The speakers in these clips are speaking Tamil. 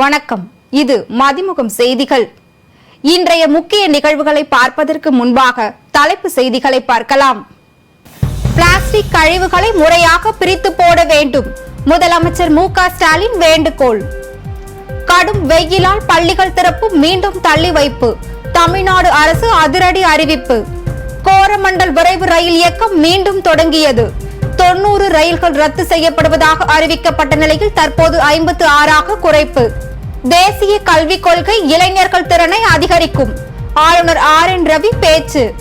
வணக்கம். இது மதிமுகம் செய்திகள். இன்றைய முக்கிய நிகழ்வுகளை பார்ப்பதற்கு முன்பாக தலைப்பு செய்திகளை பார்க்கலாம். பிளாஸ்டிக் கழிவுகளை முறையாக பிரித்து போட வேண்டும். முதலமைச்சர் மு க ஸ்டாலின் வேண்டுகோள். கடும் வெயிலால் பள்ளிகள் திறப்பு மீண்டும் தள்ளி வைப்பு. தமிழ்நாடு அரசு அதிரடி அறிவிப்பு. கோரமண்டல் விரைவு ரயில் இயக்கம் மீண்டும் தொடங்கியது. தொன்னூறு ரயில்கள் ரத்து செய்யப்படுவதாக அறிவிக்கப்பட்ட நிலையில் தற்போது ஐம்பத்து ஆறாக குறைப்பு. தேசிய கல்விக் கொள்கை இளைஞர்கள் திறனை அதிகரிக்கும். ஆளுநர் ஆர் என் ரவி பேச்சு.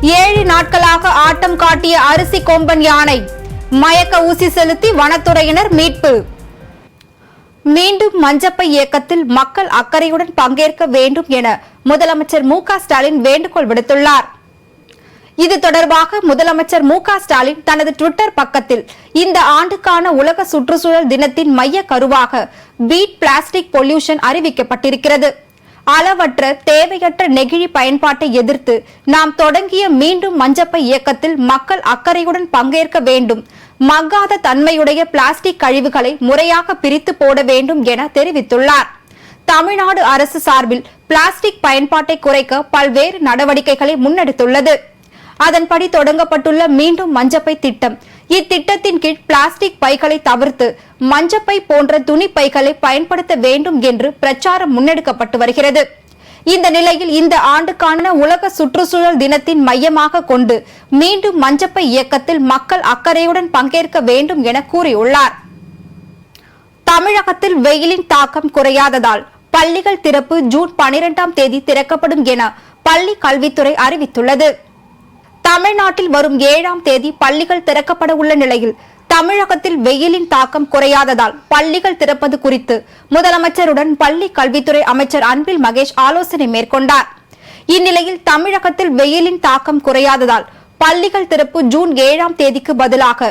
ஏழு நாட்களாக ஆட்டம் காட்டிய அரிசி கொம்பன் யானை மயக்க ஊசி செலுத்தி வனத்துறையினர் மீட்பு. மீண்டும் மஞ்சப்பை இயக்கத்தில் மக்கள் அக்கறையுடன் பங்கேற்க வேண்டும் என முதலமைச்சர் மு க ஸ்டாலின் வேண்டுகோள் விடுத்துள்ளார். இது தொடர்பாக முதலமைச்சர் மு ஸ்டாலின் தனது ட்விட்டர் பக்கத்தில் இந்த ஆண்டுக்கான உலக சுற்றுச்சூழல் தினத்தின் மைய கருவாக பீட் பிளாஸ்டிக் பொல்யூஷன் அறிவிக்கப்பட்டிருக்கிறது. அளவற்ற தேவையற்ற நெகிழி பயன்பாட்டை எதிர்த்து நாம் தொடங்கிய மீண்டும் மஞ்சப்பை இயக்கத்தில் மக்கள் அக்கறையுடன் பங்கேற்க வேண்டும். மக்காத தன்மையுடைய பிளாஸ்டிக் கழிவுகளை முறையாக பிரித்து போட வேண்டும் என தெரிவித்துள்ளார். தமிழ்நாடு அரசு சார்பில் பிளாஸ்டிக் பயன்பாட்டை குறைக்க பல்வேறு நடவடிக்கைகளை முன்னெடுத்துள்ளது. அதன்படி தொடங்கப்பட்டுள்ள மீண்டும் மஞ்சப்பை திட்டம். இத்திட்டத்தின் கீழ் பிளாஸ்டிக் பைகளை தவிர்த்து மஞ்சப்பை போன்ற துணி பைகளை பயன்படுத்த வேண்டும் என்று பிரச்சாரம் முன்னெடுக்கப்பட்டு வருகிறது. இந்த நிலையில் இந்த ஆண்டுக்கான உலக சுற்றுச்சூழல் தினத்தின் மையமாக கொண்டு மீண்டும் மஞ்சப்பை இயக்கத்தில் மக்கள் அக்கறையுடன் பங்கேற்க வேண்டும் என கூறியுள்ளார். தமிழகத்தில் வெயிலின் தாக்கம் குறையாததால் பள்ளிகள் திறப்பு ஜூன் பனிரெண்டாம் தேதி திறக்கப்படும் என பள்ளி கல்வித்துறை அறிவித்துள்ளது. தமிழ்நாட்டில் வரும் ஏழாம் தேதி பள்ளிகள் திறக்கப்பட உள்ள நிலையில் தமிழகத்தில் வெயிலின் தாக்கம் குறையாததால் பள்ளிகள் திறப்பது குறித்து முதலமைச்சருடன் பள்ளி கல்வித்துறை அமைச்சர் அன்பில் மகேஷ் ஆலோசனை மேற்கொண்டார். இந்நிலையில் தமிழகத்தில் வெயிலின் தாக்கம் குறையாததால் பள்ளிகள் திறப்பு ஜூன் ஏழாம் தேதிக்கு பதிலாக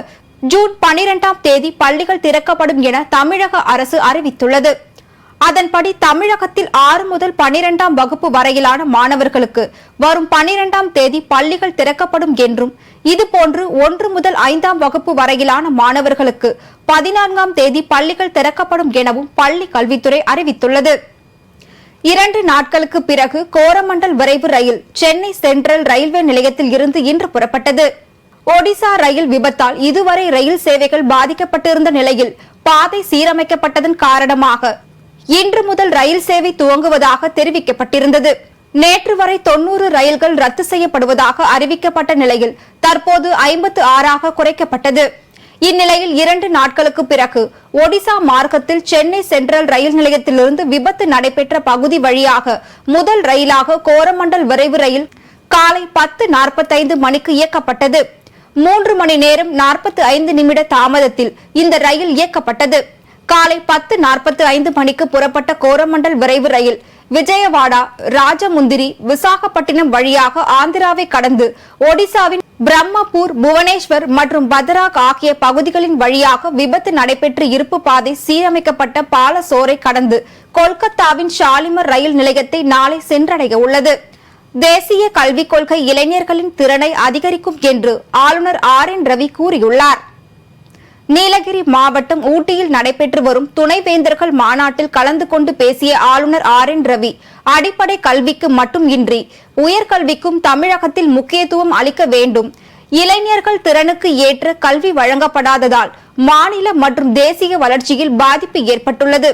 ஜூன் பனிரெண்டாம் தேதி பள்ளிகள் திறக்கப்படும் என தமிழக அரசு அறிவித்துள்ளது. அதன்படி தமிழகத்தில் ஆறு முதல் பனிரெண்டாம் வகுப்பு வரையிலான மாணவர்களுக்கு வரும் பனிரெண்டாம் தேதி பள்ளிகள் திறக்கப்படும் என்றும் இதுபோன்று ஒன்று முதல் ஐந்தாம் வகுப்பு வரையிலான மாணவர்களுக்கு பதினான்காம் தேதி பள்ளிகள் திறக்கப்படும் எனவும் பள்ளி கல்வித்துறை அறிவித்துள்ளது. இரண்டு நாட்களுக்கு பிறகு கோரமண்டல் விரைவு ரயில் சென்னை சென்ட்ரல் ரயில்வே நிலையத்தில் இருந்து இன்று புறப்பட்டது. ஒடிசா ரயில் விபத்தால் இதுவரை ரயில் சேவைகள் பாதிக்கப்பட்டிருந்த நிலையில் பாதை சீரமைக்கப்பட்டதன் காரணமாக இன்று முதல் ரயில் சேவை துவங்குவதாக தெரிவிக்கப்பட்டிருந்தது. நேற்று வரை தொன்னூறு ரயில்கள் ரத்து செய்யப்படுவதாக அறிவிக்கப்பட்ட நிலையில் தற்போது ஐம்பத்து ஆறாக குறைக்கப்பட்டது. இந்நிலையில் இரண்டு நாட்களுக்கு பிறகு ஒடிசா மார்க்கத்தில் சென்னை சென்ட்ரல் ரயில் நிலையத்திலிருந்து விபத்து நடைபெற்ற பகுதி வழியாக முதல் ரயிலாக கோரமண்டல் விரைவு ரயில் காலை பத்து நாற்பத்தைந்து மணிக்கு இயக்கப்பட்டது. மூன்று மணி நேரம் நாற்பத்தி ஐந்து நிமிட தாமதத்தில் இந்த ரயில் இயக்கப்பட்டது. காலை பத்து நாற்பத்தி ஐந்து மணிக்கு புறப்பட்ட கோரமண்டல் விரைவு ரயில் விஜயவாடா ராஜமுந்திரி விசாகப்பட்டினம் வழியாக ஆந்திராவை கடந்து ஒடிசாவின் பிரம்மபூர் புவனேஸ்வர் மற்றும் பத்ராக் ஆகிய பகுதிகளின் வழியாக விபத்து நடைபெற்று இருப்பு பாதை சீரமைக்கப்பட்ட பாலசோரை கடந்து கொல்கத்தாவின் ஷாலிமர் ரயில் நிலையத்தை நாளை சென்றடைய உள்ளது. தேசிய கல்விக் கொள்கை இளைஞர்களின் திறனை அதிகரிக்கும் என்று ஆளுநர் ஆர் என் ரவி கூறியுள்ளார். நீலகிரி மாவட்டம் ஊட்டியில் நடைபெற்று வரும் துணைவேந்தர்கள் மாநாட்டில் கலந்து கொண்டு பேசிய ஆளுநர் ஆர் என் ரவி அடிப்படை கல்விக்கு மட்டும் இன்றி உயர்கல்விக்கும் தமிழகத்தில் முக்கியத்துவம் அளிக்க வேண்டும். இளைஞர்கள் திறனுக்கு ஏற்ற கல்வி வழங்கப்படாததால் மாநில மற்றும் தேசிய வளர்ச்சியில் பாதிப்பு ஏற்பட்டுள்ளது.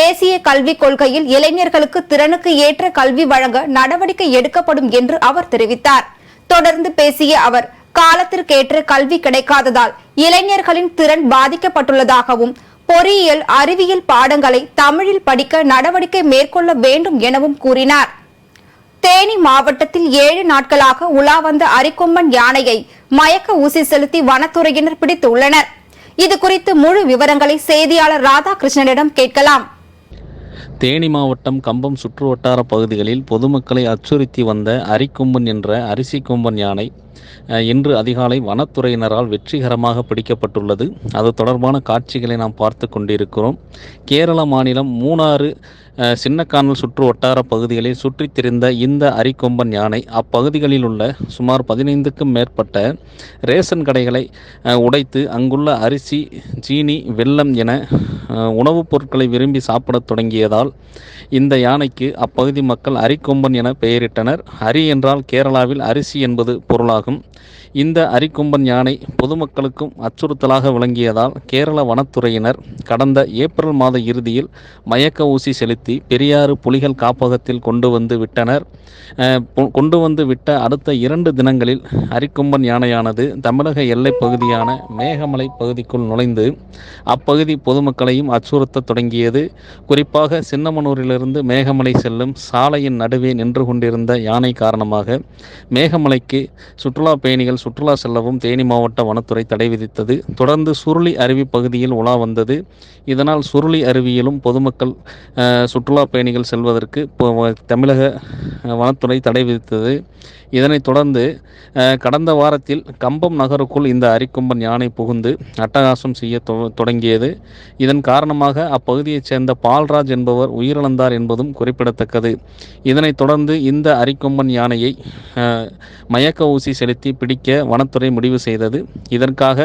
தேசிய கல்விக் கொள்கையில் இளைஞர்களுக்கு திறனுக்கு ஏற்ற கல்வி வழங்க நடவடிக்கை எடுக்கப்படும் என்று அவர் தெரிவித்தார். தொடர்ந்து பேசிய அவர் காலத்திற்கேற்ற கல்வி கிடைக்காததால் இளைஞர்களின் திறன் பாதிக்கப்பட்டுள்ளதாகவும் பொறியியல் அறிவியல் பாடங்களை தமிழில் படிக்க நடவடிக்கை மேற்கொள்ள வேண்டும் எனவும் கூறினார். தேனி மாவட்டத்தில் ஏழு நாட்களாக உலா வந்த அரிக்கொம்பன் யானையை மயக்க ஊசி செலுத்தி வனத்துறையினர் பிடித்துள்ளனர். இது குறித்து முழு விவரங்களை செய்தியாளர் ராதாகிருஷ்ணனிடம் கேட்கலாம். தேனி மாவட்டம் கம்பம் சுற்றுவட்டார பகுதிகளில் பொதுமக்களை அச்சுறுத்தி வந்த அரிக்கொம்பன் என்ற அரிசி கொம்பன் யானை இன்று அதிகாலை வனத்துறையினரால் வெற்றிகரமாக பிடிக்கப்பட்டுள்ளது. அது தொடர்பான காட்சிகளை நாம் பார்த்து கொண்டிருக்கிறோம். கேரள மாநிலம் மூணாறு சின்னக்கானல் சுற்று வட்டார பகுதிகளில் சுற்றித் திரிந்த இந்த அரிக்கொம்பன் யானை அப்பகுதிகளில் உள்ள சுமார் பதினைந்துக்கும் மேற்பட்ட ரேஷன் கடைகளை உடைத்து அங்குள்ள அரிசி சீனி வெல்லம் என உணவுப் பொருட்களை விரும்பி சாப்பிடத் தொடங்கியதால் இந்த யானைக்கு அப்பகுதி மக்கள் அரிக்கொம்பன் என பெயரிட்டனர். அரி என்றால் கேரளாவில் அரிசி என்பது பொருளாகும். இந்த அரிக்கொம்பன் யானை பொதுமக்களுக்கும் அச்சுறுத்தலாக விளங்கியதால் கேரள வனத்துறையினர் கடந்த ஏப்ரல் மாத இறுதியில் மயக்க ஊசி செலுத்தி பெரியாறு புலிகள் காப்பகத்தில் கொண்டு வந்து விட்டனர். கொண்டு வந்து விட்ட அடுத்த இரண்டு தினங்களில் அரிக்கொம்பன் யானையானது தமிழக எல்லைப் பகுதியான மேகமலை பகுதிக்குள் நுழைந்து அப்பகுதி பொதுமக்களையும் அச்சுறுத்தத் தொடங்கியது. குறிப்பாக சின்னமனூரிலிருந்து மேகமலை செல்லும் சாலையின் நடுவே நின்று கொண்டிருந்த யானை காரணமாக மேகமலைக்கு சுற்றுலா பயணிகள் சுற்றுலா செல்லவும் தேனி மாவட்ட வனத்துறை தடை விதித்தது. தொடர்ந்து சுருளி அருவி பகுதியில் உலா வந்தது. இதனால் சுருளி அருவியிலும் பொதுமக்கள் சுற்றுலா பயணிகள் செல்வதற்கு தமிழக வனத்துறை தடை விதித்தது. இதனைத் தொடர்ந்து கடந்த வாரத்தில் கம்பம் நகருக்குள் இந்த அரிக்கொம்பன் யானை புகுந்து அட்டகாசம் செய்ய தொடங்கியது. இதன் காரணமாக அப்பகுதியைச் சேர்ந்த பால்ராஜ் என்பவர் உயிரிழந்தார் என்பதும் குறிப்பிடத்தக்கது. இதனைத் தொடர்ந்து இந்த அரிக்கொம்பன் யானையை மயக்க ஊசி செலுத்தி பிடிக்க வனத்துறை முடிவு செய்தது. இதற்காக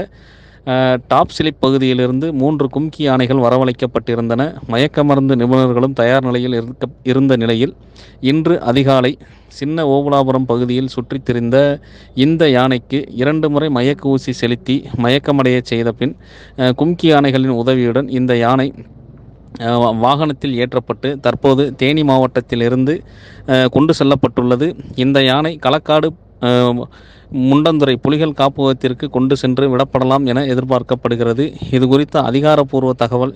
டாப் சிலிப் பகுதியிலிருந்து மூன்று கும்கி யானைகள் வரவழைக்கப்பட்டிருந்தன. மயக்க மருந்து நிபுணர்களும் தயார் நிலையில் இருக்க இருந்த நிலையில் இன்று அதிகாலை சின்ன ஓபுலாபுரம் பகுதியில் சுற்றித் திரிந்த இந்த யானைக்கு இரண்டு முறை மயக்க ஊசி செலுத்தி மயக்கமடையச் செய்த பின் கும்கி யானைகளின் உதவியுடன் இந்த யானை வாகனத்தில் ஏற்றப்பட்டு தற்போது தேனி மாவட்டத்திலிருந்து கொண்டு செல்லப்பட்டுள்ளது. இந்த யானை களக்காடு முண்டந்துறை புலிகள் காப்பகத்திற்கு கொண்டு சென்று விடப்படலாம் என எதிர்பார்க்கப்படுகிறது. இது குறித்த அதிகாரப்பூர்வ தகவல்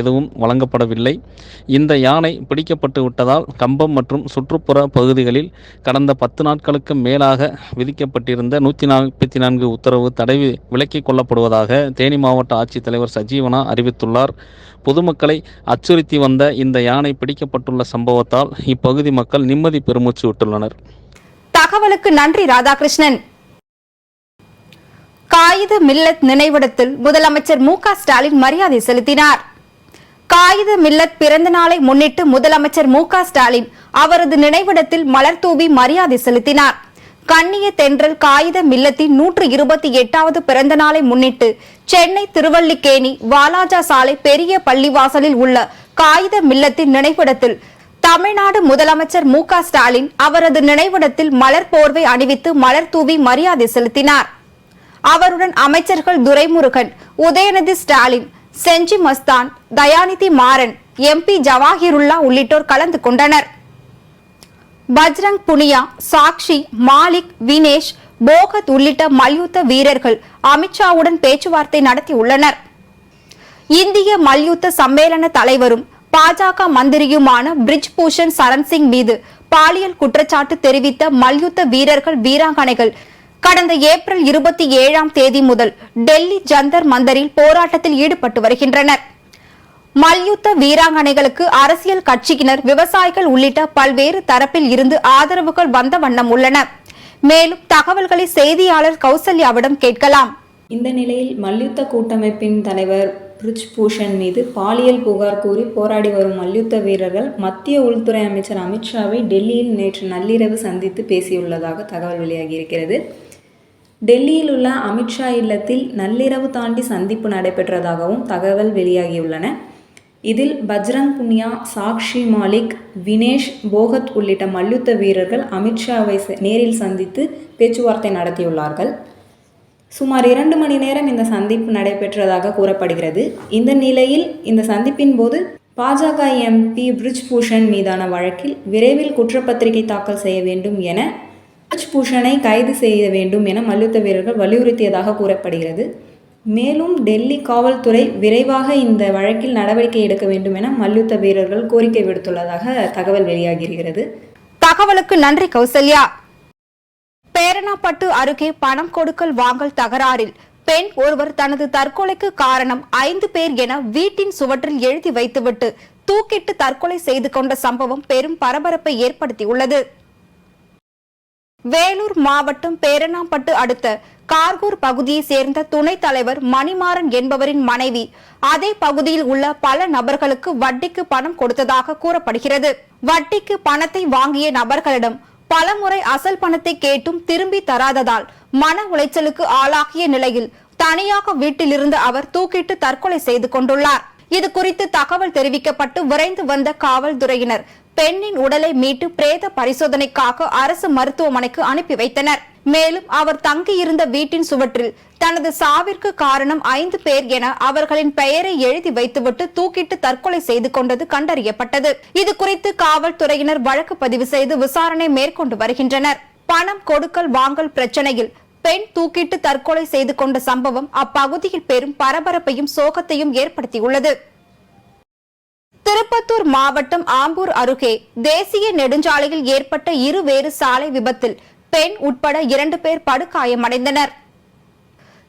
எதுவும் வழங்கப்படவில்லை. இந்த யானை பிடிக்கப்பட்டு விட்டதால் கம்பம் மற்றும் சுற்றுப்புற பகுதிகளில் கடந்த பத்து நாட்களுக்கு மேலாக விதிக்கப்பட்டிருந்த நூற்றி நாற்பத்தி நான்கு உத்தரவு தடை விலக்கிக் கொள்ளப்படுவதாக தேனி மாவட்ட ஆட்சித்தலைவர் சஜீவனா அறிவித்துள்ளார். பொதுமக்களை அச்சுறுத்தி வந்த இந்த யானை பிடிக்கப்பட்டுள்ள சம்பவத்தால் இப்பகுதி மக்கள் நிம்மதி பெருமூச்சு விட்டுள்ளனர். தகவலுக்கு நன்றி ராதாகிருஷ்ணன். காகித மில்லத் நினைவிடத்தில் முதலமைச்சர் மு க ஸ்டாலின் மரியாதை செலுத்தினார். காகித மில்லத் பிறந்த நாளை முன்னிட்டு முதலமைச்சர் மு க ஸ்டாலின் அவரது நினைவிடத்தில் மலர் தூவி மரியாதை செலுத்தினார். கண்ணிய தென்றல் காகித மில்லத்தின் நூற்று இருபத்தி எட்டாவது பிறந்த நாளை முன்னிட்டு சென்னை திருவல்லிக்கேணி வாலாஜா சாலை பெரிய பள்ளிவாசலில் உள்ள காகித மில்லத்தின் நினைவிடத்தில் தமிழ்நாடு முதலமைச்சர் மு ஸ்டாலின் அவரது நினைவிடத்தில் மலர் போர்வை அணிவித்து மலர் தூவி மரியாதை செலுத்தினார். அவருடன் அமைச்சர்கள் துரைமுருகன் உதயநிதி ஸ்டாலின் செஞ்சி மஸ்தான் தயாநிதி மாறன் எம்பி ஜவாஹிருல்லா உள்ளிட்டோர் கலந்து கொண்டனர். பஜ்ரங் புனியா சாக்ஷி மாலிக் வினேஷ் போகத் உள்ளிட்ட மல்யுத்த வீரர்கள் அமித்ஷாவுடன் பேச்சுவார்த்தை நடத்தியுள்ளனர். இந்திய மல்யுத்த சம்மேளன தலைவரும் பாஜக மந்திரியுமான பிரிஜ் பூஷன் சரண் சிங் மீது பாலியல் குற்றச்சாட்டு தெரிவித்த மல்யுத்த வீரர்கள் வீராங்கனைகள். கடந்த ஏப்ரல் இருபத்தி ஏழாம் தேதி முதல் டெல்லி ஜந்தர் மந்தரில் போராட்டத்தில் ஈடுபட்டு வருகின்றனர். மல்யுத்த வீராங்கனைகளுக்கு அரசியல் கட்சியினர் விவசாயிகள் உள்ளிட்ட பல்வேறு தரப்பில் இருந்து ஆதரவுகள் வந்த வண்ணம் உள்ளன. மேலும் தகவல்களை செய்தியாளர் கௌசல்யாவிடம் கேட்கலாம். இந்த நிலையில் மல்யுத்த கூட்டமைப்பின் தலைவர் பிரிஜ் பூஷன் மீது பாலியல் புகார் கூறி போராடி வரும் மல்யுத்த வீரர்கள் மத்திய உள்துறை அமைச்சர் அமித்ஷாவை டெல்லியில் நேற்று நள்ளிரவு சந்தித்து பேசியுள்ளதாக தகவல் வெளியாகியிருக்கிறது. டெல்லியில் உள்ள அமித்ஷா இல்லத்தில் நள்ளிரவு தாண்டி சந்திப்பு நடைபெற்றதாகவும் தகவல் வெளியாகியுள்ளன. இதில் பஜ்ரங் புனியா சாக்ஷி மாலிக் வினேஷ் போகத் உள்ளிட்ட மல்யுத்த வீரர்கள் அமித்ஷாவை நேரில் சந்தித்து பேச்சுவார்த்தை நடத்தியுள்ளார்கள். சுமார் இரண்டு மணி நேரம் இந்த சந்திப்பு நடைபெற்றதாக கூறப்படுகிறது. இந்த நிலையில் இந்த சந்திப்பின் போது பாஜக எம்பி பிரிஜ் பூஷன் மீதான வழக்கில் விரைவில் குற்றப்பத்திரிகை தாக்கல் செய்ய வேண்டும் என பிரிஜ் பூஷனை கைது செய்ய வேண்டும் என மல்யுத்த வீரர்கள் வலியுறுத்தியதாக கூறப்படுகிறது. மேலும் டெல்லி காவல்துறை விரைவாக இந்த வழக்கில் நடவடிக்கை எடுக்க வேண்டும் என மல்யுத்த வீரர்கள் கோரிக்கை விடுத்துள்ளதாக தகவல் வெளியாகிறது தகவலுக்கு நன்றி கௌசல்யா. பேரணாப்பட்டு அருகே பணம் கொடுக்கல் வாங்கல் தகராறில் பெண் ஒருவர் தனது தற்கொலைக்கு காரணம் ஐந்து பேர் என வீட்டின் சுவற்றில் எழுதி வைத்துவிட்டு தூக்கிட்டு தற்கொலை செய்து கொண்ட சம்பவம் பெரும் பரபரப்பை ஏற்படுத்தியுள்ளது. வேலூர் மாவட்டம் பேரணாம்பட்டு அடுத்த கார்கூர் பகுதியை சேர்ந்த துணைத் தலைவர் மணிமாறன் என்பவரின் மனைவி அதே பகுதியில் உள்ள பல நபர்களுக்கு வட்டிக்கு பணம் கொடுத்ததாக கூறப்படுகிறது. வட்டிக்கு பணத்தை வாங்கிய நபர்களிடம் பலமுறை அசல் பணத்தை கேட்டும் திரும்பி தராததால் மன உளைச்சலுக்கு ஆளாகிய நிலையில் தனியாக வீட்டிலிருந்து அவர் தூக்கிட்டு தற்கொலை செய்து கொண்டுள்ளார். இது குறித்து தகவல் தெரிவிக்கப்பட்டு விரைந்து வந்த காவல்துறையினர் பெண்ணின் உடலை மீட்டு பிரேத பரிசோதனைக்காக அரசு மருத்துவமனைக்கு அனுப்பி வைத்தனர். மேலும் அவர் தங்கியிருந்த வீட்டின் சுவற்றில் தனது சாவிற்கு காரணம் ஐந்து பேர் என அவர்களின் பெயரை எழுதி வைத்துவிட்டு தூக்கிட்டு தற்கொலை செய்து கொண்டது கண்டறியப்பட்டது. இது குறித்து காவல்துறையினர் வழக்கு பதிவு செய்து விசாரணை மேற்கொண்டு வருகின்றனர். பணம் கொடுக்கல் வாங்கல் பிரச்சனையில் பெண் தூக்கிட்டு தற்கொலை செய்து கொண்ட சம்பவம் அப்பகுதியில் பெரும் பரபரப்பையும் சோகத்தையும் ஏற்படுத்தியுள்ளது. திருப்பத்தூர் மாவட்டம் ஆம்பூர் அருகே தேசிய நெடுஞ்சாலையில் ஏற்பட்ட இருவேறு சாலை விபத்தில் பெண் உட்பட இரண்டு பேர் படுகாயமடைந்தனர்.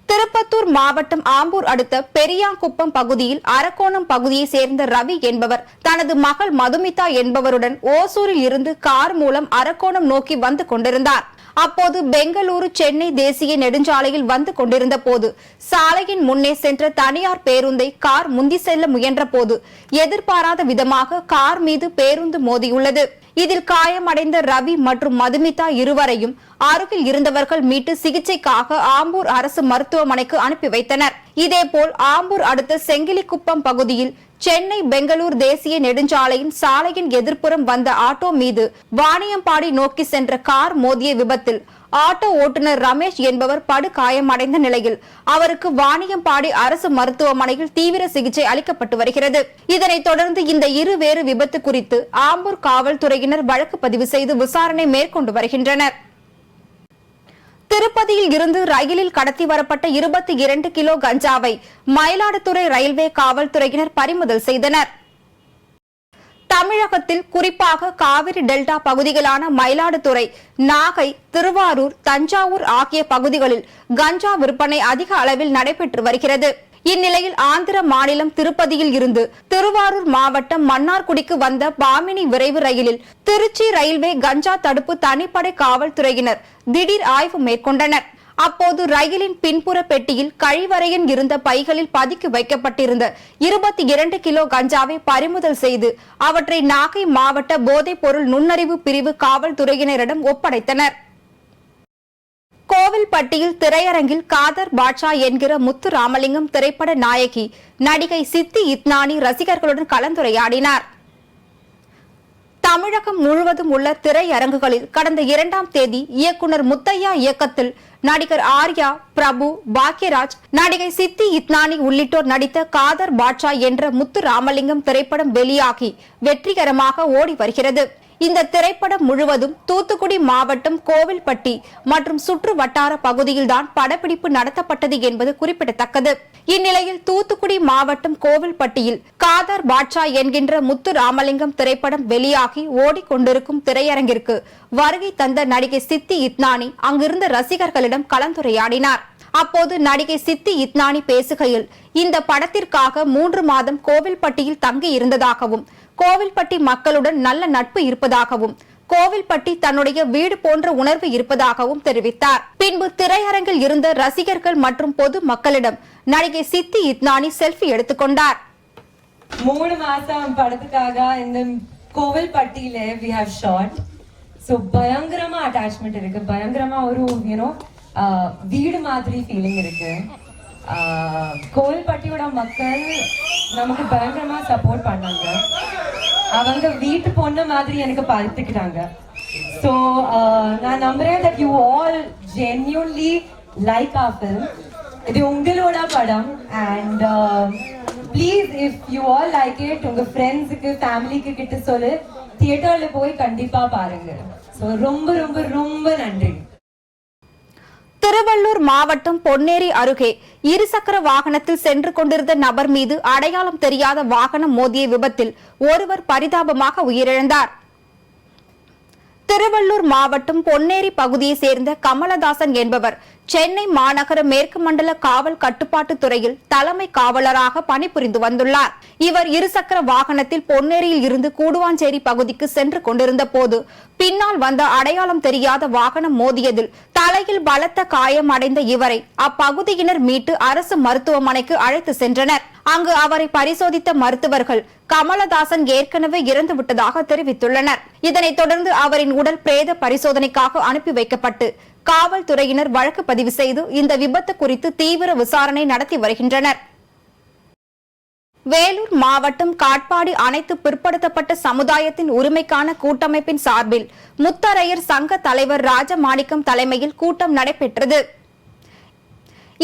திருப்பத்தூர் மாவட்டம் ஆம்பூர் அடுத்த பெரியாங்குப்பம் பகுதியில் அரக்கோணம் பகுதியை சேர்ந்த ரவி என்பவர் தனது மகள் மதுமிதா என்பவருடன் ஓசூரில் இருந்து கார் மூலம் அரக்கோணம் நோக்கி வந்து கொண்டிருந்தார். அப்போது பெங்களூரு சென்னை தேசிய நெடுஞ்சாலையில் வந்து கொண்டிருந்த போது சாலையின் முன்னே சென்ற தனியார் பேருந்தை கார் முந்தி செல்ல முயன்ற போது எதிர்பாராத விதமாக கார் மீது பேருந்து மோதியுள்ளது. இதில் காயமடைந்த ரவி மற்றும் மதுமிதா இருவரையும் அருகில் இருந்தவர்கள் மீட்டு சிகிச்சைக்காக ஆம்பூர் அரசு மருத்துவமனைக்கு அனுப்பி வைத்தனர். இதேபோல் ஆம்பூர் அடுத்த செங்கிலிக்குப்பம் பகுதியில் சென்னை பெங்களூர் தேசிய நெடுஞ்சாலையின் சாலையின் எதிர்ப்புறம் வந்த ஆட்டோ மீது வாணியம்பாடி நோக்கி சென்ற கார் மோதிய விபத்தில் ஆட்டோ ஓட்டுநர் ரமேஷ் என்பவர் படுகாயமடைந்த நிலையில் அவருக்கு வாணியம்பாடி அரசு மருத்துவமனையில் தீவிர சிகிச்சை அளிக்கப்பட்டு வருகிறது. இதனைத் தொடர்ந்து இந்த இரு வேறு விபத்து குறித்து ஆம்பூர் காவல்துறையினர் வழக்கு பதிவு செய்து விசாரணை மேற்கொண்டு வருகின்றனர். திருப்பதியில் இருந்து ரயிலில் கடத்தி வரப்பட்ட இருபத்தி இரண்டு கிலோ கஞ்சாவை மயிலாடுதுறை ரயில்வே காவல்துறையினர் பறிமுதல் செய்தனர். தமிழகத்தில் குறிப்பாக காவிரி டெல்டா பகுதிகளான மயிலாடுதுறை நாகை திருவாரூர் தஞ்சாவூர் ஆகிய பகுதிகளில் கஞ்சா விற்பனை அதிக அளவில் நடைபெற்று வருகிறது. இந்நிலையில் ஆந்திர மாநிலம் திருப்பதியில் இருந்து திருவாரூர் மாவட்டம் மன்னார்குடிக்கு வந்த பாமினி விரைவு ரயிலில் திருச்சி ரயில்வே கஞ்சா தடுப்பு தனிப்படை காவல்துறையினர் திடீர் ஆய்வு மேற்கொண்டனர். அப்போது ரயிலின் பின்புற பெட்டியில் கழிவறையின் இருந்த பைகளில் பதுக்கி வைக்கப்பட்டிருந்த இருபத்தி இரண்டு கிலோ கஞ்சாவை பறிமுதல் செய்து அவற்றை நாகை மாவட்ட போதைப் பொருள் நுண்ணறிவு பிரிவு காவல்துறையினரிடம் ஒப்படைத்தனர். கோவில்பட்டியில் திரையரங்கில் காதர் பாட்ஷா என்கிற முத்து ராமலிங்கம் திரைப்பட நாயகி நடிகை சித்தி இத்னானி ரசிகர்களுடன் கலந்துரையாடினார். தமிழகம் முழுவதும் உள்ள திரையரங்குகளில் கடந்த இரண்டாம் தேதி இயக்குனர் முத்தையா இயக்கத்தில் நடிகர் ஆர்யா பிரபு பாக்யராஜ் நடிகை சித்தி இத்னானி உள்ளிட்டோர் நடித்த காதர் பாட்ஷா என்ற முத்து ராமலிங்கம் திரைப்படம் வெளியாகி வெற்றிகரமாக ஓடி வருகிறது. இந்த திரைப்படம் முழுவதும் தூத்துக்குடி மாவட்டம் கோவில்பட்டி மற்றும் சுற்று வட்டார பகுதியில்தான் படப்பிடிப்பு நடத்தப்பட்டது என்பது குறிப்பிடத்தக்கது. இந்நிலையில் தூத்துக்குடி மாவட்டம் கோவில்பட்டியில் காதர் பாட்ஷா என்கின்ற முத்து ராமலிங்கம் திரைப்படம் வெளியாகி ஓடிக்கொண்டிருக்கும் திரையரங்கிற்கு வருகை தந்த நடிகை சித்தி இத்னானி அங்கிருந்த ரசிகர்களிடம் கலந்துரையாடினார். அப்போது நடிகை சித்தி இத்னானி பேசுகையில் இந்த படத்திற்காக மூன்று மாதம் கோவில்பட்டியில் தங்கி இருந்ததாகவும் கோவில்பட்டி மக்களுடன் நல்ல நட்பு இருப்பதாகவும் கோவில்பட்டி தன்னுடைய வீடு போன்ற உணர்வு இருப்பதாகவும் தெரிவித்தார். பின்பு திரையரங்கில் இருந்த ரசிகர்கள் மற்றும் பொது மக்களிடம் நடிகை சித்தி இத்னானி செல்ஃபி எடுத்துக்கொண்டார் மூணு மாசம் படத்துக்காக இந்த கோவில்பட்டியில வி ஹவ் ஷார்ட் ஸோ பயங்கரமா அட்டாச்மெண்ட் இருக்கு. பயங்கரமா ஒரு யூனோ வீடு மாதிரி ஃபீலிங் இருக்கு. கோவில்பட்டியோட மக்கள் நமக்கு பயங்கரமா சப்போர்ட் பண்ணாங்க. அவங்க வீட்டு பொண்ணு மாதிரி எனக்கு பார்த்துக்கிட்டாங்க ஸோ நான் நம்புறேன் that you all genuinely like uh இது உங்களோட படம். And please if you all like it உங்க ஃப்ரெண்ட்ஸுக்கு ஃபேமிலிக்கு கிட்ட சொல்லு. தியேட்டர்ல போய் கண்டிப்பா பாருங்க. ஸோ ரொம்ப ரொம்ப ரொம்ப நன்றி. திருவள்ளூர் மாவட்டம் பொன்னேரி அருகே இருசக்கர வாகனத்தில் சென்று கொண்டிருந்த நபர் மீது அடையாளம் தெரியாத வாகனம் மோதிய விபத்தில் ஒருவர் பரிதாபமாக உயிரிழந்தார். திருவள்ளூர் மாவட்டம் பொன்னேரி பகுதியை சேர்ந்த கமலதாசன் என்பவர் சென்னை மாநகர மேற்கு மண்டல காவல் கட்டுப்பாட்டு துறையில் தலைமை காவலராக பணிபுரிந்து வந்துள்ளார். இவர் இருசக்கர வாகனத்தில் பொன்னேரியில் இருந்து கூடுவாஞ்சேரி பகுதிக்கு சென்று கொண்டிருந்த போது பின்னால் வந்த அடையாளம் தெரியாத வாகனம் மோதியதில் தலையில் பலத்த காயம் அடைந்த இவரை அப்பகுதியினர் மீட்டு அரசு மருத்துவமனைக்கு அழைத்து சென்றனர். அங்கு அவரை பரிசோதித்த மருத்துவர்கள் கமலதாசன் ஏற்கனவே இறந்து விட்டதாக தெரிவித்துள்ளனர். இதனைத் தொடர்ந்து அவரின் உடல் பிரேத பரிசோதனைக்காக அனுப்பி வைக்கப்பட்டு காவல்துறையினர் வழக்கு பதிவு செய்து இந்த விபத்து குறித்து தீவிர விசாரணை நடத்தி வருகின்றனர். வேலூர் மாவட்டம் காட்பாடி அனைத்து பிற்படுத்தப்பட்ட சமுதாயத்தின் உரிமைக்கான கூட்டமைப்பின் சார்பில் முத்தரையர் சங்க தலைவர் ராஜமாணிக்கம் தலைமையில் கூட்டம் நடைபெற்றது.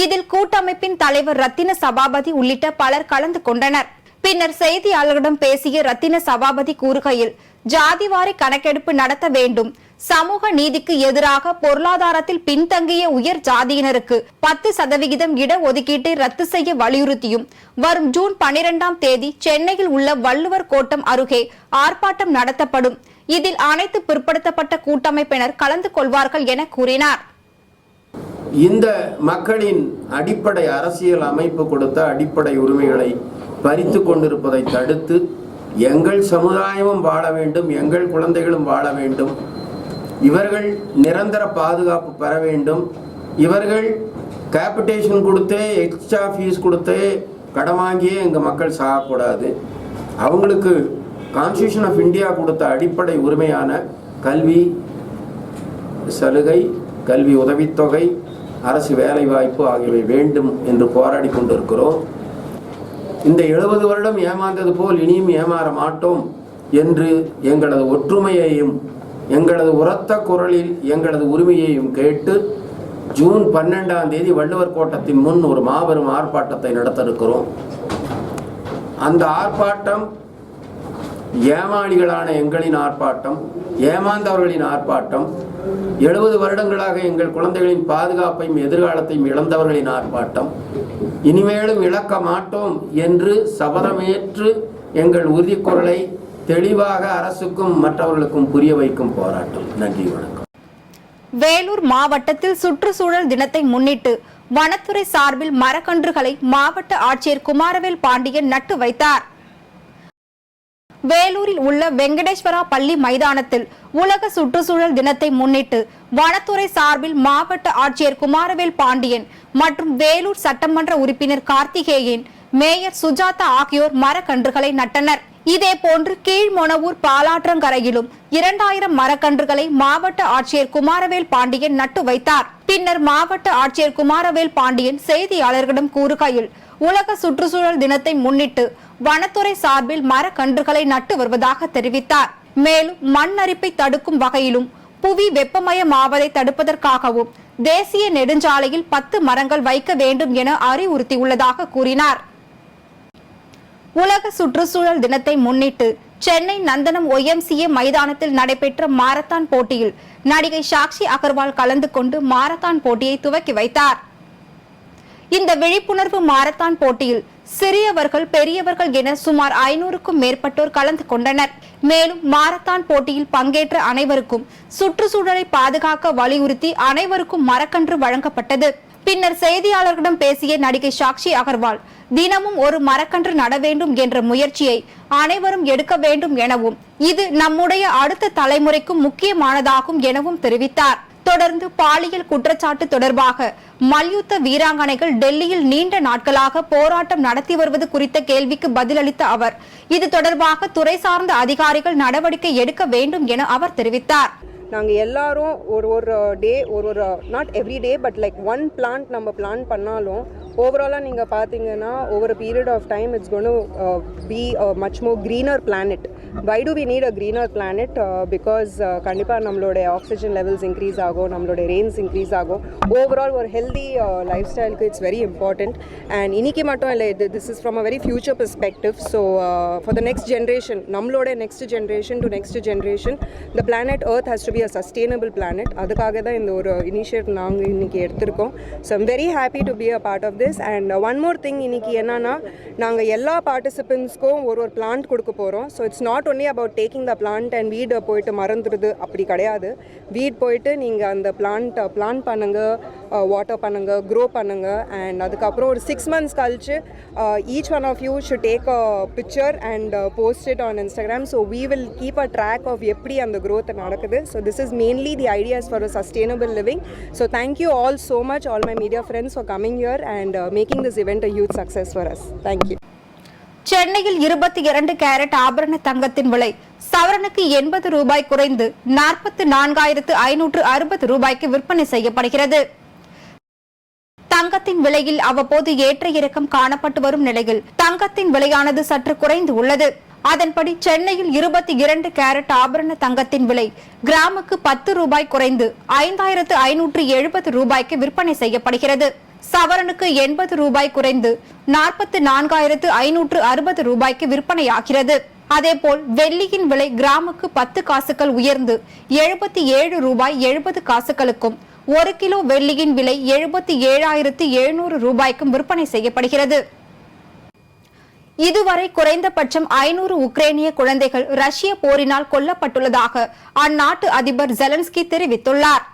இதில் கூட்டமைப்பின் தலைவர் ரத்தின சபாபதி உள்ளிட்ட பலர் கலந்து கொண்டனர். பின்னர் செய்தியாளர்களிடம் பேசிய ரத்தின சபாபதி கூறுகையில் ஜாதிவாரி கணக்கெடுப்பு நடத்த வேண்டும். சமூக நீதிக்கு எதிராக பொருளாதாரத்தில் பின்தங்கிய உயர் ஜாதியினருக்கு பத்து சதவிகிதம் இட ஒதுக்கீட்டை ரத்து செய்ய வலியுறுத்தியும் வரும் ஜூன் பனிரெண்டாம் தேதி சென்னையில் உள்ள வள்ளுவர் கோட்டம் அருகே ஆர்ப்பாட்டம் நடத்தப்படும். இதில் அனைத்து பிற்படுத்தப்பட்ட கூட்டமைப்பினர் கலந்து கொள்வார்கள் என கூறினார். இந்த மக்களின் அடிப்படை அரசியல் அமைப்பு கொடுத்த அடிப்படை உரிமைகளை பறித்து கொண்டிருப்பதை தடுத்து எங்கள் சமுதாயமும் வாழ வேண்டும் எங்கள் குழந்தைகளும் வாழ வேண்டும் இவர்கள் நிரந்தர பாதுகாப்பு பெற வேண்டும். இவர்கள் கேபிட்டேஷன் கொடுத்தே எக்ஸ்ட்ரா ஃபீஸ் கொடுத்தே கடன் வாங்கியே எங்கள் மக்கள் சாகக்கூடாது. அவங்களுக்கு கான்ஸ்டியூஷன் ஆஃப் இந்தியா கொடுத்த அடிப்படை உரிமையான கல்வி சலுகை கல்வி உதவித்தொகை அரசு வேலைவாய்ப்பு ஆகியவை வேண்டும் என்று போராடி கொண்டிருக்கிறோம். இந்த எழுபது வருடம் ஏமாந்தது போல் இனியும் ஏமாற மாட்டோம் என்று எங்களது ஒற்றுமையையும் எங்களது உரத்த குரலில் எங்களது உரிமையையும் கேட்டு ஜூன் பன்னெண்டாம் தேதி வள்ளுவர் கோட்டத்தின் முன் ஒரு மாபெரும் ஆர்ப்பாட்டத்தை நடத்த இருக்கிறோம் அந்த ஆர்ப்பாட்டம் ஏமாளிகளான எங்களின் ஆர்ப்பாட்டம் ஏமாந்தவர்களின் ஆர்ப்பாட்டம் எழுபது வருடங்களாக எங்கள் குழந்தைகளின் பாதுகாப்பையும் எதிர்காலத்தையும் இழந்தவர்களின் ஆர்ப்பாட்டம். இனிமேலும் இழக்க மாட்டோம் என்று சபதமேற்று எங்கள் உறுதிக்குரலை தெளிவாக அரசுக்கும் மற்றவர்களுக்கும் புரிய வைக்கும் போராட்டம். நன்றி வணக்கம். வேலூர் மாவட்டத்தில் சுற்றுச்சூழல் தினத்தை முன்னிட்டு வனத்துறை சார்பில் மரக்கன்றுகளை மாவட்ட ஆட்சியர் குமாரவேல் பாண்டியன் நட்டு வைத்தார். வேலூரில் உள்ள வெங்கடேஸ்வரா பள்ளி மைதானத்தில் உலக சுற்றுச்சூழல் தினத்தை முன்னிட்டு வனத்துறை சார்பில் மாவட்ட ஆட்சியர் குமாரவேல் பாண்டியன் மற்றும் வேலூர் சட்டமன்ற உறுப்பினர் கார்த்திகேயன் மேயர் சுஜாதா ஆகியோர் மரக்கன்றுகளை நட்டனர். இதேபோன்று கீழ்மொனவூர் பாலாற்றங்கரையிலும் இரண்டாயிரம் மரக்கன்றுகளை மாவட்ட ஆட்சியர் குமாரவேல் பாண்டியன் நட்டு வைத்தார். பின்னர் மாவட்ட ஆட்சியர் குமாரவேல் பாண்டியன் செய்தியாளர்களிடம் கூறுகையில் உலக சுற்றுச்சூழல் தினத்தை முன்னிட்டு வனத்துறை சார்பில் மரக்கன்றுகளை நட்டு வருவதாக தெரிவித்தார். மேலும் மண் அரிப்பை தடுக்கும் வகையிலும் புவி வெப்பமயமாவதை தடுப்பதற்காகவும் தேசிய நெடுஞ்சாலையில் பத்து மரங்கள் வைக்க வேண்டும் என அறிவுறுத்தியுள்ளதாக கூறினார். உலக சுற்றுச்சூழல் தினத்தை முன்னிட்டு சென்னை நந்தனம் ஒய்எம்சிஏ மைதானத்தில் நடைபெற்ற மாரத்தான் போட்டியில் நடிகை சாக்ஷி அகர்வால் கலந்து கொண்டு மாரத்தான் போட்டியை துவக்கி வைத்தார். இந்த விழிப்புணர்வு மாரத்தான் போட்டியில் சிறியவர்கள் பெரியவர்கள் என சுமார் ஐநூறுக்கும் மேற்பட்டோர் கலந்து கொண்டனர். மேலும் மாரத்தான் போட்டியில் பங்கேற்ற அனைவருக்கும் சுற்றுச்சூழலை பாதுகாக்க வலியுறுத்தி அனைவருக்கும் மரக்கன்று வழங்கப்பட்டது. பின்னர் செய்தியாளர்களிடம் பேசிய நடிகை சாக்ஷி அகர்வால் தினமும் ஒரு மரக்கன்று நட வேண்டும் என்ற முயற்சியை அனைவரும் எடுக்க வேண்டும் எனவும் இது நம்முடைய அடுத்த தலைமுறைக்கும் முக்கியமானதாகும் எனவும் தெரிவித்தார். தொடர்ந்து பாலியல் குற்றச்சாட்டு தொடர்பாக மல்யுத்த வீராங்கனைகள் டெல்லியில் நீண்ட நாட்களாக போராட்டம் நடத்தி வருவது குறித்த கேள்விக்கு பதிலளித்த அவர் இது தொடர்பாக துறை சார்ந்த அதிகாரிகள் நடவடிக்கை எடுக்க வேண்டும் என அவர் தெரிவித்தார். நாங்கள் எல்லாரும் ஒரு ஒரு டே ஒரு ஒரு not every day but like one plant நம்ம பிளான் பண்ணாலும் ஓவராலாக நீங்கள் பார்த்தீங்கன்னா over period of time it's gonna be much more greener planet why do we need a greener planet because கண்டிப்பாக நம்மளுடைய ஆக்சிஜன் லெவல்ஸ் இன்க்ரீஸ் ஆகும் நம்மளுடைய ரேஞ்ச் இன்க்ரீஸ் ஆகும். ஓவரால் ஒரு ஹெல்தி லைஃப் ஸ்டைலுக்கு இட்ஸ் வெரி இம்பார்ட்டண்ட் அண்ட் இன்னைக்கு மட்டும் இல்லை இது this is from a very future perspective so for the next generation நம்மளோட next generation to next generation the planet earth has to be a sustainable planet அதுக்காக தான் இந்த ஒரு இனிஷியேட் நாங்கள் இன்னைக்கு எடுத்திருக்கோம். So I'm very happy to be a part of this this and one more thing இன்னைக்கு என்னன்னா நாங்கள் எல்லா பார்ட்டிசிபெண்ட்ஸ்க்கும் ஒரு ஒரு பிளான்ட் கொடுக்க போகிறோம் so it's not only about taking the plant and வீடு போயிட்டு மறந்துடுது அப்படி கிடையாது. வீடு போயிட்டு நீங்கள் அந்த பிளான்ட் பிளான் பண்ணுங்கள் வாட்டர் பண்ணுங்கள் க்ரோ பண்ணுங்கள் அண்ட் அதுக்கப்புறம் ஒரு சிக்ஸ் மந்த்ஸ் கழிச்சு each one of you should take a picture and post it on Instagram so we will keep a track of எப்படி அந்த க்ரோத் நடக்குது. So this is mainly the ideas for a sustainable living so thank you all so much all my media friends for coming here and Uh, making this event a huge success for us. Thank you சென்னையில் இருபத்தி இரண்டு கேரட் ஆபரண தங்கத்தின் விலை சவரனுக்கு எண்பது ரூபாய் குறைந்து நாற்பத்தி நான்காயிரத்து ஐநூற்று அறுபது ரூபாய்க்கு விற்பனை செய்யப்படுகிறது. தங்கத்தின் விலையில் அவ்வப்போது ஏற்ற இறக்கம் காணப்பட்டு வரும் நிலையில் தங்கத்தின் விலையானது சற்று குறைந்து உள்ளது. அதன்படி சென்னையில் இருபத்தி இரண்டு கேரட் ஆபரண தங்கத்தின் விலை கிராமுக்கு பத்து ரூபாய் குறைந்து ஐந்தாயிரத்து ஐநூற்று எழுபது ரூபாய்க்கு விற்பனை செய்யப்படுகிறது. சவரனுக்கு எண்பது ரூபாய் குறைந்து நாற்பத்தி நான்காயிரத்து ஐநூற்று அறுபது ரூபாய்க்கு விற்பனையாகிறது. அதேபோல் வெள்ளியின் விலை கிராமுக்கு பத்து காசுகள் உயர்ந்து எழுபத்தி ஏழு ரூபாய் எழுபது காசுகளுக்கும் ஒரு கிலோ வெள்ளியின் விலை எழுபத்தி ஏழாயிரத்து எழுநூறு ரூபாய்க்கும் விற்பனை செய்யப்படுகிறது. இதுவரை குறைந்தபட்சம் ஐநூறு உக்ரைனிய குழந்தைகள் ரஷ்ய போரினால் கொல்லப்பட்டுள்ளதாக அந்நாட்டு அதிபர் ஜெலன்ஸ்கி தெரிவித்துள்ளார்.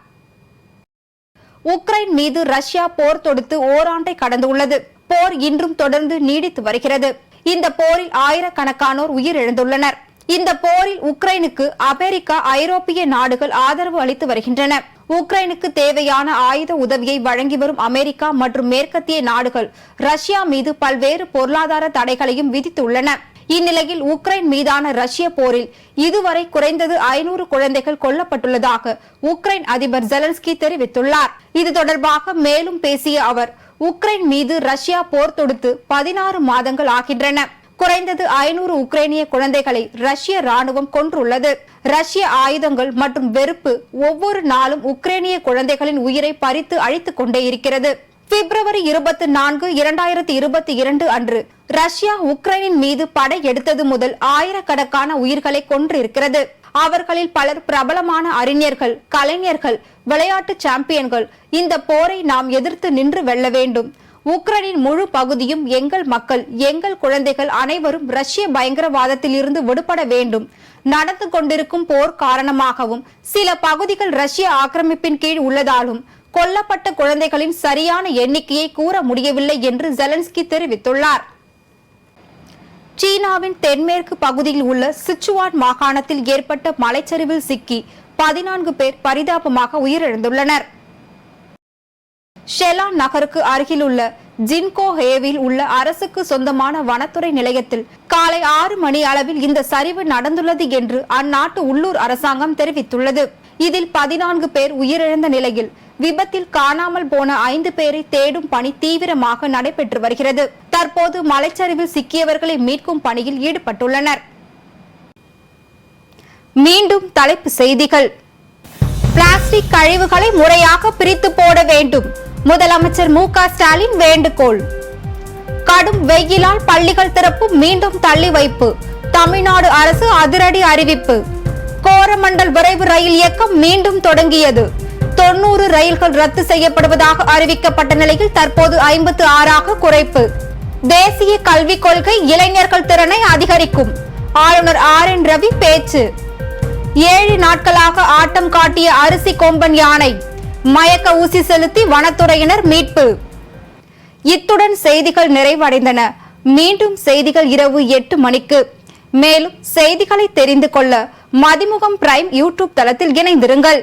உக்ரைன் மீது ரஷ்யா போர் தொடுத்து ஓராண்டை கடந்துள்ளது. போர் இன்றும் தொடர்ந்து நீடித்து வருகிறது. இந்த போரில் ஆயிரக்கணக்கானோர் உயிரிழந்துள்ளனர். இந்த போரில் உக்ரைனுக்கு அமெரிக்கா ஐரோப்பிய நாடுகள் ஆதரவு அளித்து வருகின்றன. உக்ரைனுக்கு தேவையான ஆயுத உதவியை வழங்கி வரும் அமெரிக்கா மற்றும் மேற்கத்திய நாடுகள் ரஷ்யா மீது பல்வேறு பொருளாதார தடைகளையும் விதித்துள்ளன. இந்நிலையில் உக்ரைன் மீதான ரஷ்ய போரில் இதுவரை குறைந்தது ஐநூறு குழந்தைகள் கொல்லப்பட்டுள்ளதாக உக்ரைன் அதிபர் ஜெலன்ஸ்கி தெரிவித்துள்ளார். இது தொடர்பாக மேலும் பேசிய அவர் உக்ரைன் மீது ரஷ்யா போர் தொடுத்து பதினாறு மாதங்கள் ஆகின்றன. குறைந்தது ஐநூறு உக்ரைனிய குழந்தைகளை ரஷ்ய ராணுவம் கொன்றுள்ளது. ரஷ்ய ஆயுதங்கள் மற்றும் வெறுப்பு ஒவ்வொரு நாளும் உக்ரைனிய குழந்தைகளின் உயிரை பறித்து அழித்துக் கொண்டே இருக்கிறது. பிப்ரவரி இருபத்தி நான்கு இரண்டாயிரத்தி இருபத்தி இரண்டு அன்று ரஷ்யா உக்ரைனின் மீது படை எடுத்தது முதல் ஆயிரக்கணக்கான உயிர்களை கொன்றிருக்கிறது. அவர்களில் பலர் பிரபலமான அறிஞர்கள் கலைஞர்கள் விளையாட்டு சாம்பியன்கள். இந்த போரை நாம் எதிர்த்து நின்று வெல்ல வேண்டும். உக்ரைனின் முழு பகுதியும் எங்கள் மக்கள் எங்கள் குழந்தைகள் அனைவரும் ரஷ்ய பயங்கரவாதத்தில் இருந்து விடுபட வேண்டும். நடந்து கொண்டிருக்கும் போர் காரணமாகவும் சில பகுதிகள் ரஷ்ய ஆக்கிரமிப்பின் கீழ் உள்ளதாலும் கொல்லப்பட்ட குழந்தைகளின் சரியான எண்ணிக்கையை கூற முடியவில்லை என்று ஜெலன்ஸ்கி தெரிவித்துள்ளார். சீனாவின் தென்மேற்கு பகுதியில் உள்ள சிச்சுவான் மாகாணத்தில் ஏற்பட்ட மலைச்சரிவில் சிக்கி பதினான்கு பேர் பரிதாபமாக உயிரிழந்துள்ளனர். ஷெலான் நகருக்கு அருகிலுள்ள ஜின்கோ ஹேவில் உள்ள அரசுக்கு சொந்தமான வனத்துறை நிலையத்தில் காலை ஆறு மணி அளவில் இந்த சரிவு நடந்துள்ளது என்று அந்நாட்டு உள்ளூர் அரசாங்கம் தெரிவித்துள்ளது. இதில் பதினான்கு பேர் உயிரிழந்த நிலையில் விபத்தில் காணாமல் போன ஐந்து பேரை தேடும் பணி தீவிரமாக நடைபெற்று வருகிறது. தற்போது மலைச்சரிவில் சிக்கியவர்களை மீட்கும் பணியில் ஈடுபட்டுள்ளனர். மீண்டும் தலைப்பு செய்திகள். பிளாஸ்டிக் கழிவுகளை முறையாக பிரித்து போட வேண்டும். முதலமைச்சர் மு க ஸ்டாலின் வேண்டுகோள். கடும் வெயிலால் பள்ளிகள் திறப்பு மீண்டும் தள்ளி வைப்பு. தமிழ்நாடு அரசு அதிரடி அறிவிப்பு. கோரமண்டல் விரைவு ரயில் இயக்கம் மீண்டும் தொடங்கியது. தொன்னூறு ரயில்கள் ரத்து செய்யப்படுவதாக அறிவிக்கப்பட்ட நிலையில் தற்போது ஐம்பத்து ஆறாக குறைப்பு. தேசிய கல்விக் கொள்கை இளைஞர்கள் திறனை அதிகரிக்கும். ஆளுநர் ஆர் என் ரவி பேச்சு. ஏழு நாட்களாக ஆட்டம் காட்டிய அரிசி கொம்பன் யானை மயக்க ஊசி செலுத்தி வனத்துறையினர் மீட்பு. இத்துடன் செய்திகள் நிறைவடைந்தன. மீண்டும் செய்திகள் இரவு எட்டு மணிக்கு. மேலும் செய்திகளை தெரிந்து கொள்ள மதிமுகம் பிரைம் யூடியூப் தளத்தில் இணைந்திருங்கள்.